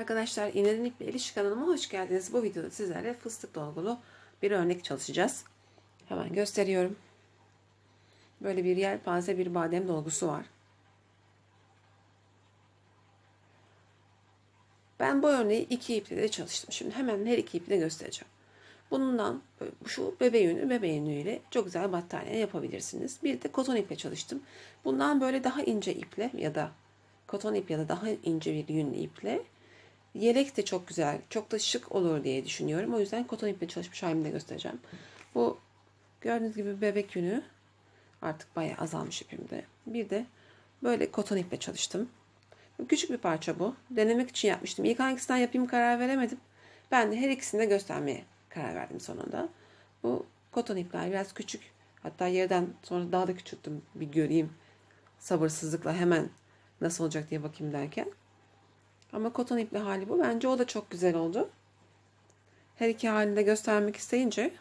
Arkadaşlar, İğneden İple İlişki kanalıma hoş geldiniz. Bu videoda sizlerle fıstık dolgulu bir örnek çalışacağız. Hemen gösteriyorum. Böyle bir yelpaze bir badem dolgusu var. Ben bu örneği iki iple de çalıştım. Şimdi hemen her iki iple göstereceğim. Bundan şu bebe yünü, bebe yünüyle çok güzel battaniye yapabilirsiniz. Bir de koton iple çalıştım. Bundan böyle daha ince iple ya da koton ip ya da daha ince bir yünlü iple yelek de çok güzel, çok da şık olur diye düşünüyorum. O yüzden koton iple çalışmış halimi de göstereceğim. Bu gördüğünüz gibi bebek yünü artık bayağı azalmış ipimde. Bir de böyle koton iple çalıştım. Küçük bir parça bu. Denemek için yapmıştım. İlk hangisinden yapayım karar veremedim. Ben de her ikisini de göstermeye karar verdim sonunda. Bu koton ipler biraz küçük. Hatta yerden sonra daha da küçülttüm bir göreyim. Sabırsızlıkla hemen nasıl olacak diye bakayım derken. Ama koton ipli hali bu. Bence o da çok güzel oldu. Her iki halini de göstermek isteyince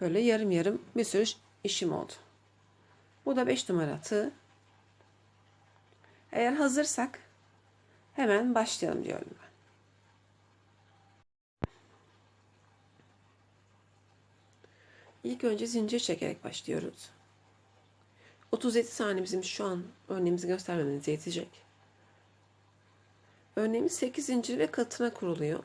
böyle yarım yarım bir sürü işim oldu. Bu da 5 numara tığ. Eğer hazırsak hemen başlayalım diyorum ben. İlk önce zincir çekerek başlıyoruz. 37 saniye bizim şu an örneğimizi göstermemize yetecek. Örneğimiz 8 zincir ve katına kuruluyor.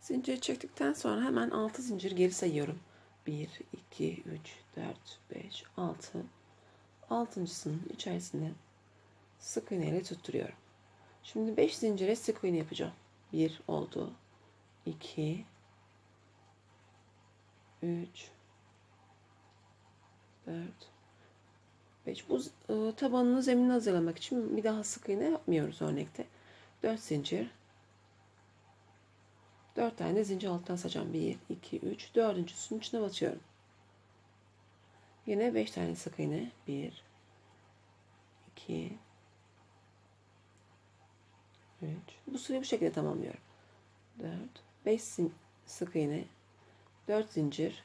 Zinciri çektikten sonra hemen 6 zincir geri sayıyorum. 1, 2, 3, 4, 5, 6. Altıncısının içerisinde sık iğne ile tutturuyorum. Şimdi 5 zincire sık iğne yapacağım. 1 oldu. 2 3 4 5 bu e, tabanını zeminini hazırlamak için bir daha sık iğne yapmıyoruz örnekte. 4 zincir 4 tane zincir alttan sayacağım. 1 2 3 dördüncüsünün içine batıyorum. Yine 5 tane sık iğne. 1 2 3 Bu sırayı bu şekilde tamamlıyorum. 4 5 sık iğne 4 zincir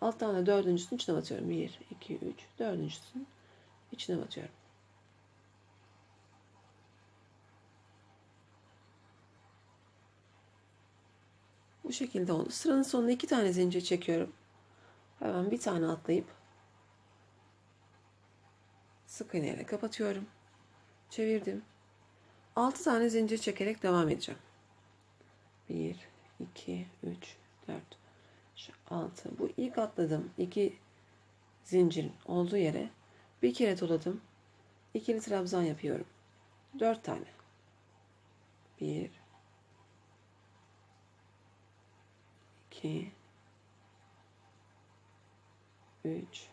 alttan da dördüncüsünün içine batıyorum. 1 2 3 dördüncüsünün içine batıyorum. Bu şekilde oldu. Sıranın sonunda iki tane zincir çekiyorum. Hemen bir tane atlayıp sık iğneyle kapatıyorum. Çevirdim. 6 tane zincir çekerek devam edeceğim. 1 2 3 4 6 bu ilk atladım. 2 zincirin olduğu yere bir kere doladım. İkili trabzan yapıyorum. 4 tane. 1 2 3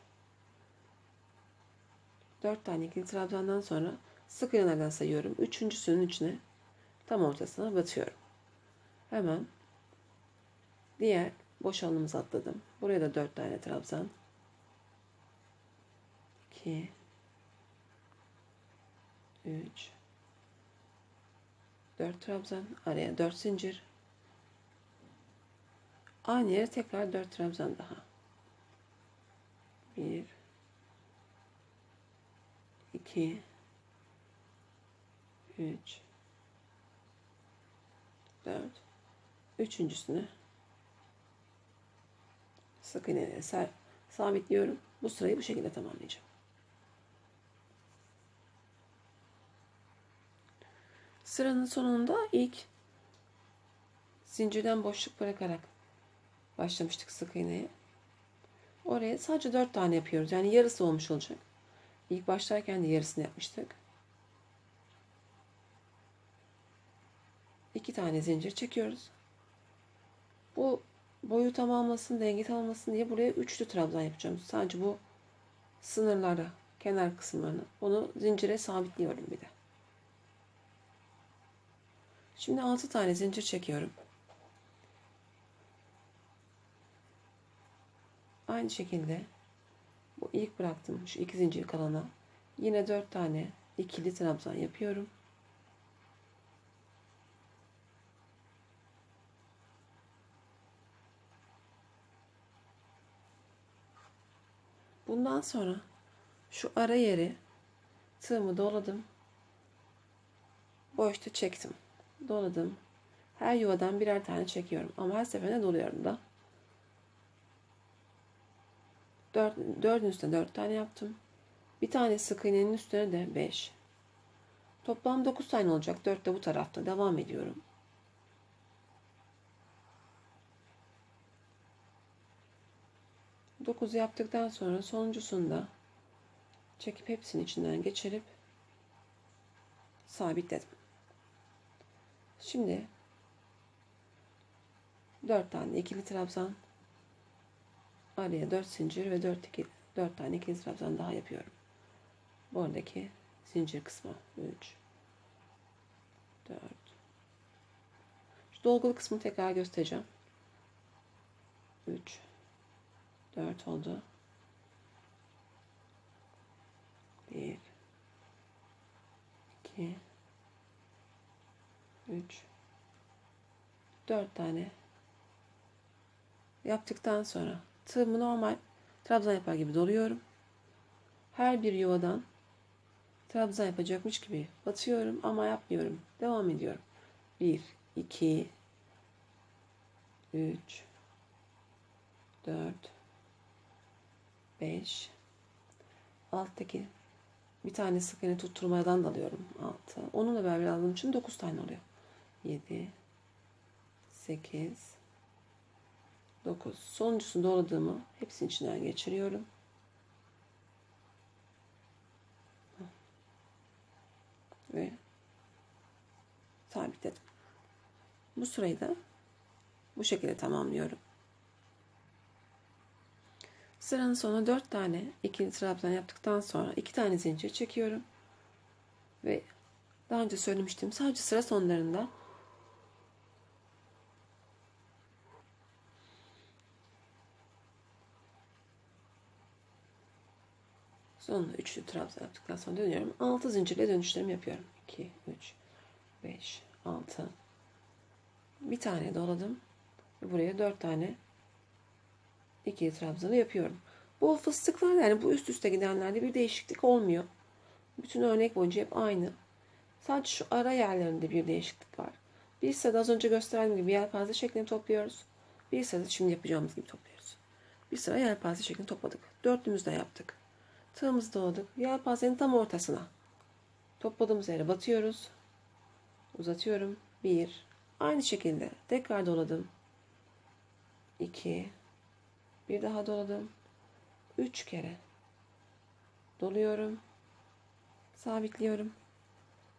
4 tane ikili trabzandan sonra sık iğnelerden sayıyorum. Üçüncüsünün içine tam ortasına batıyorum. Hemen diğer boş alanımıza atladım. Buraya da 4 tane trabzan. 2 3 4 trabzan. Araya 4 zincir. Aynı yere tekrar 4 trabzan daha. 1 2 3 4 Üçüncüsünü sık iğneyle sabitliyorum. Bu sırayı bu şekilde tamamlayacağım. Sıranın sonunda ilk zincirden boşluk bırakarak başlamıştık sık iğneye. Oraya sadece 4 tane yapıyoruz. Yani yarısı olmuş olacak. İlk başlarken de yarısını yapmıştık. 2 tane zincir çekiyoruz. Bu boyu tamamlasın, denge tamamlasın diye buraya üçlü trabzan yapacağım. Sadece bu sınırlara, kenar kısımlarını. Onu zincire sabitliyorum bir de. Şimdi 6 tane zincir çekiyorum. Aynı şekilde bu ilk bıraktım şu iki zincir kalana yine dört tane ikili trabzan yapıyorum. Bundan sonra şu ara yeri tığımı doladım. Boşta çektim. Doladım. Her yuvadan birer tane çekiyorum. Ama her seferinde doluyorum da. Dört, dördün üstüne dört tane yaptım. Bir tane sık iğnenin üstüne de beş. Toplam dokuz tane olacak. Dört de bu tarafta. Devam ediyorum. Dokuz yaptıktan sonra sonuncusunda çekip hepsinin içinden geçirip sabitledim. Şimdi 4 tane ikili trabzan araya 4 zincir ve 4 iki 4 tane ikili trabzan daha yapıyorum. Bu aradaki zincir kısmı 3 4 Şu dolgulu kısmı tekrar göstereceğim. 3 4 oldu. 1 2 3 4 tane yaptıktan sonra tığımı normal trabzan yapar gibi doluyorum. Her bir yuvadan trabzan yapacakmış gibi batıyorum ama yapmıyorum. Devam ediyorum. 1 2 3 4 5 alttaki bir tane sık iğne tutturmadan da alıyorum 6. Onunla beraber aldığım için 9 tane oluyor. 7 8 9 sonuncusunu doladığımı hepsinin içinden geçiriyorum. Ve sabitledim. Bu sırayı da bu şekilde tamamlıyorum. Sıranın sonuna 4 tane ikili trabzan yaptıktan sonra 2 tane zincir çekiyorum. Ve daha önce söylemiştim sadece sıra sonlarında Sonunda üçlü trabzan yaptıktan sonra dönüyorum. 6 zincirle dönüşlerimi yapıyorum. 2, 3, 5, 6. Bir tane doladım. Buraya 4 tane ikili trabzanı yapıyorum. Bu fıstıklar yani bu üst üste gidenlerde bir değişiklik olmuyor. Bütün örnek boyunca hep aynı. Sadece şu ara yerlerinde bir değişiklik var. Bir sırada az önce gösterdiğim gibi yelpaze şeklini topluyoruz. Bir sırada şimdi yapacağımız gibi topluyoruz. Bir sıra yelpaze şeklini topladık. Dörtlümüzü de yaptık. Tığımızı doladık. Yelpazenin tam ortasına. Topladığımız yere batıyoruz. Uzatıyorum. Bir. Aynı şekilde tekrar doladım. İki. Bir daha doladım. Üç kere. Doluyorum. Sabitliyorum.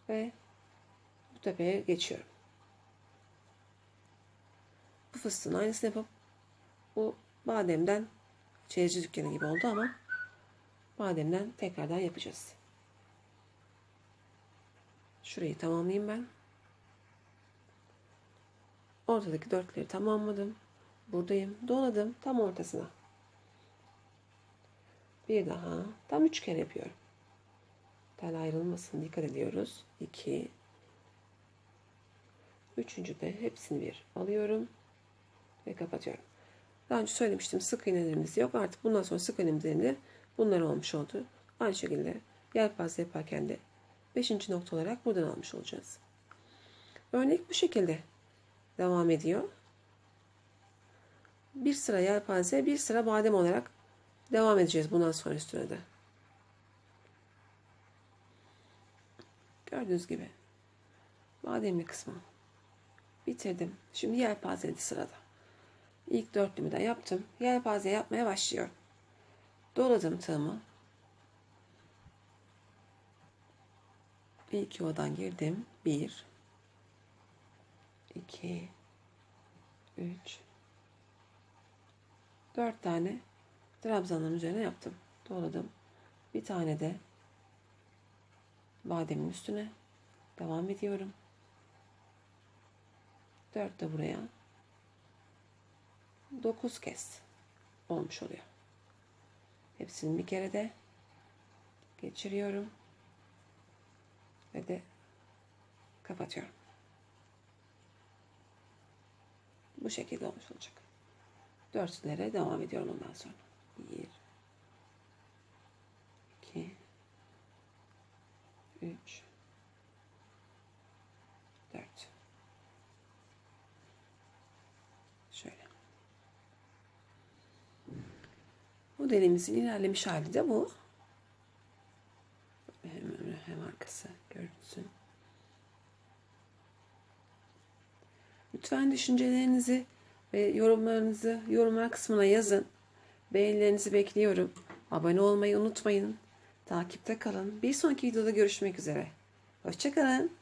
Ve bu tepeye geçiyorum. Bu fıstığın aynısını yapıp bu bademden çeyici dükkanı gibi oldu ama bademden tekrardan yapacağız. Şurayı tamamlayayım ben. Ortadaki dörtleri tamamladım. Buradayım. Doladım tam ortasına. Bir daha tam üç kere yapıyorum. Tel ayrılmasın dikkat ediyoruz. 2 Üçüncü de hepsini bir alıyorum ve kapatıyorum. Daha önce söylemiştim sık iğnelerimiz yok. Artık bundan sonra sık iğnemizlerinde bunlar olmuş oldu. Aynı şekilde yelpaze yaparken de 5. nokta olarak buradan almış olacağız. Örnek bu şekilde devam ediyor. Bir sıra yelpaze, bir sıra badem olarak devam edeceğiz bundan sonra üstüne de. Gördüğünüz gibi bademli kısmı bitirdim. Şimdi yelpazeli sırada. İlk dörtlümü de yaptım. Yelpaze yapmaya başlıyorum. Doladım tığımı. İlk yuvadan girdim. Bir, iki, üç, dört tane trabzanın üzerine yaptım. Doladım. Bir tane de bademin üstüne devam ediyorum. Dört de buraya. Dokuz kez olmuş oluyor. Hepsini bir kere de geçiriyorum. Ve de kapatıyorum. Bu şekilde olmuş olacak dörtlere devam ediyorum ondan sonra. Bir, iki, üç, dört. Şöyle. Modelimizin ilerlemiş hali de bu. Hem önü hem arkası görünsün. Lütfen düşüncelerinizi ve yorumlarınızı yorumlar kısmına yazın. Beğenilerinizi bekliyorum. Abone olmayı unutmayın. Takipte kalın. Bir sonraki videoda görüşmek üzere. Hoşçakalın.